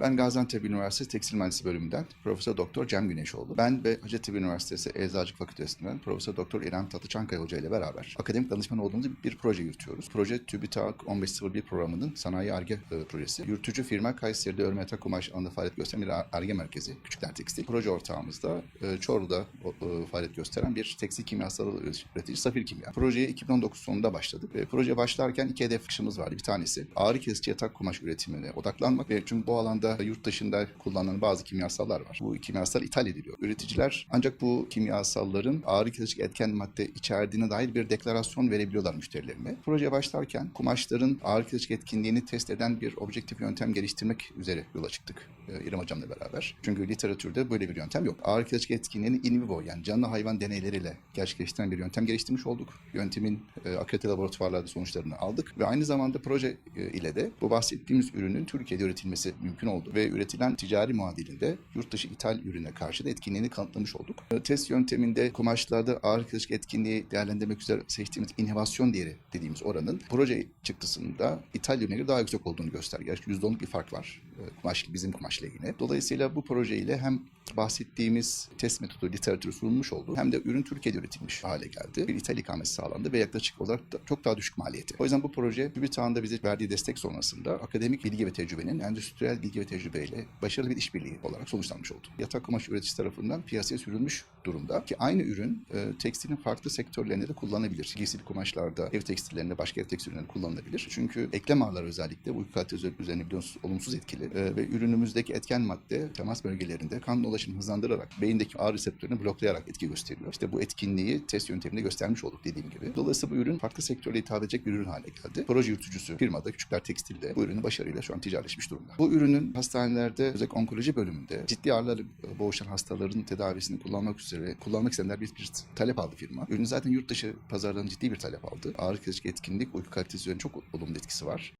Ben Gaziantep Üniversitesi Tekstil Mühendisliği bölümünden Profesör Doktor Cem Güneşoğlu. Ben ve Hacettepe Üniversitesi Eczacılık Fakültesinden Profesör Doktor İrem Tatlı Çankaya Hoca ile beraber akademik danışman olduğumuz bir proje yürütüyoruz. Proje TÜBİTAK 1501 programının sanayi ARGE e, projesi. Yürütücü firma Kayseri'de örme yatak kumaş alanında faaliyet gösteren bir ARGE merkezi. Küçükler Tekstil. Proje ortağımızda e, Çorlu'da e, faaliyet gösteren bir tekstil kimyasalı üretici Safir Kimya. Projeye 2019 sonunda başladık. Ve projeye başlarken iki hedef vardı. Bir tanesi ağrı kesici yatak kumaş üretimine odaklanmak çünkü bu alanda yurt dışında kullanılan bazı kimyasallar var. Bu kimyasallar ithal ediliyor. Üreticiler ancak bu kimyasalların ağrı kesici etken madde içerdiğine dair bir deklarasyon verebiliyorlar müşterilerine. Projeye başlarken kumaşların ağrı kesici etkinliğini test eden bir objektif yöntem geliştirmek üzere yola çıktık. e, İrem Hocam'la beraber. Çünkü literatürde böyle bir yöntem yok. Ağrı kesici etkinliğini in vivo yani canlı hayvan deneyleriyle gerçekleştiren bir yöntem geliştirmiş olduk. Yöntemin e, akredite laboratuvarlarda sonuçlarını aldık ve aynı zamanda proje e, ile de bu bahsettiğimiz ürünün Türkiye'de üretilmesi mümkün oldu ve üretilen ticari muadilinde yurt dışı ithal ürüne karşı da etkinliğini kanıtlamış olduk. E, Test yönteminde kumaşlarda ağır kırışık etkinliği değerlendirmek üzere seçtiğimiz inhibasyon değeri dediğimiz oranın proje çıktısında ithal ürüne göre daha yüksek olduğunu gösterge. %10'luk bir fark var e, kumaş bizim kumaşla yine. Dolayısıyla bu projeyle hem bahsettiğimiz test metodu literatürü sunulmuş oldu. Hem de ürün Türkiye'de üretilmiş hale geldi. Bir ithal ikamesi sağlandı ve yaklaşık olarak da çok daha düşük maliyeti. O yüzden bu proje TÜBİTAK'ın da bize verdiği destek sonrasında akademik bilgi ve tecrübenin endüstriyel bilgi ve tecrübeyle başarılı bir işbirliği olarak sonuçlanmış oldu. Yatak kumaş üreticisi tarafından piyasaya sürülmüş durumda ki aynı ürün e, tekstilin farklı sektörlerinde de kullanılabilir. Giysil kumaşlarda, ev tekstillerinde, başka ev tekstillerinde kullanılabilir. Çünkü eklem ağları özellikle uyku kalitesi üzerine biliyorsunuz olumsuz etkili E, ve ürünümüzdeki etken madde temas bölgelerinde kan dolaşımını hızlandırarak beyindeki ağrı reseptörünü bloklayarak etki gösteriyor. İşte bu etkinliği test yönteminde göstermiş olduk dediğim gibi. Dolayısıyla bu ürün farklı sektörle hitap edecek bir ürün haline geldi. Proje yürütücüsü firmada Küçükler Tekstil'de bu ürünü başarıyla şu an ticaretleşmiş durumda. Bu ürünün hastanelerde özellikle onkoloji bölümünde ciddi ağrılarla boğuşan hastaların tedavisini kullanmak üzere kullanmak isteyenler bir, bir talep aldı firma. Ürün zaten yurt dışı pazarlarında ciddi bir talep aldı. Ağrı kesici etkinlik uyku kalitesi üzerine çok olumlu etkisi var.